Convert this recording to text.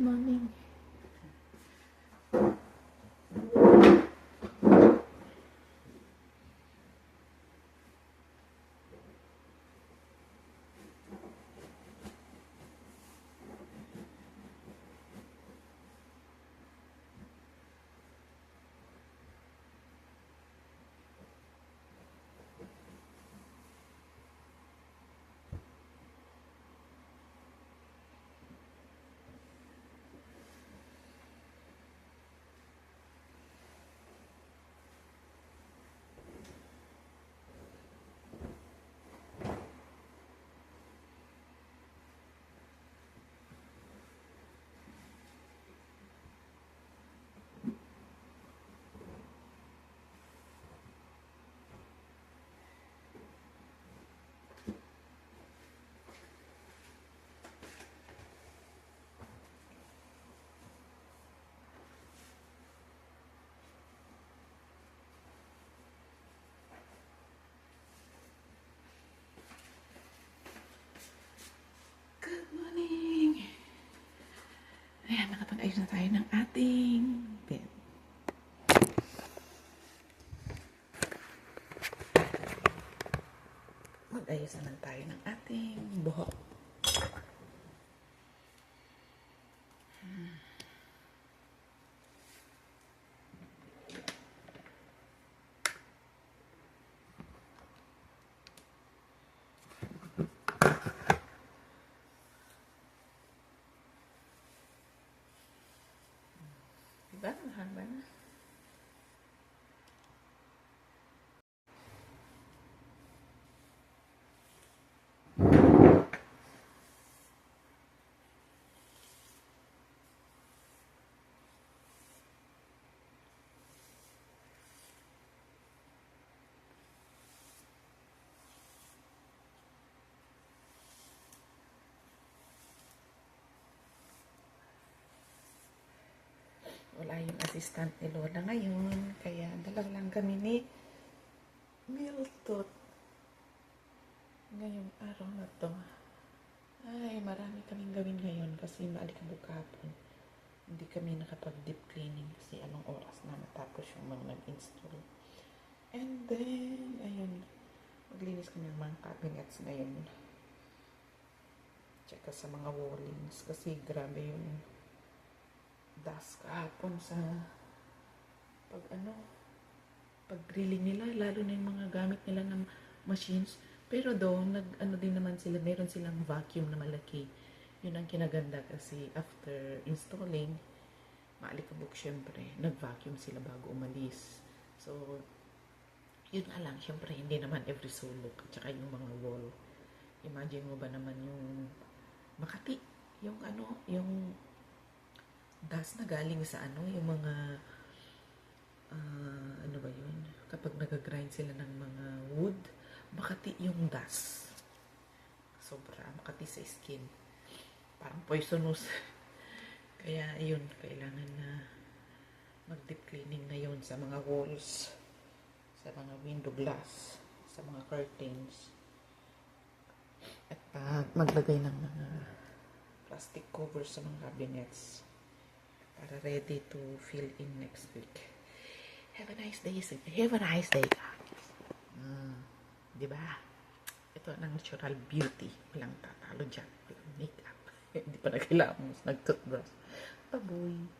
morning. Ayan, nakapag-ayos na tayo ng ating bed. Mag-ayos naman tayo ng ating buhok. Diba? Mahaba na. Wala yung assistant ni Lola ngayon. Kaya dalawa lang kami ni Miltot. Ngayong araw na to. Ay, marami kaming gawin ngayon kasi maalikabok hapon. Hindi kami nakapag-deep cleaning kasi anong oras na matapos yung mga nag-install. And then, ayun, maglinis kami ng mga cabinets ngayon. Tsaka sa mga wallings kasi grabe yung dust kahapon sa pag ano pag grilling nila lalo na yung mga gamit nila ng machines. Pero doon nag ano din naman sila meron silang vacuum na malaki. Yun ang kinaganda kasi after installing maalikabok syempre nag vacuum sila bago umalis. So yun nga lang syempre hindi naman every sulok at saka yung mga wall. Imagine mo ba naman yung Makati? Yung ano yung dust na galing sa ano, yung mga ah, ano ba yun? Kapag nagagrind sila ng mga wood, makati yung dust. Sobra, makati sa skin. Parang poisonous. Kaya yun, kailangan na mag-deep cleaning na yun sa mga walls, sa mga window glass, sa mga curtains. At pag maglagay ng mga plastic covers sa mga cabinets para ready to fill in next week. Have a nice day. Have a nice day, guys. Mm, ba? Ito ang natural beauty. Walang tatalo dyan. Walang makeup. Hindi pa nagkilamos. Nag-toothbrush. Baboy.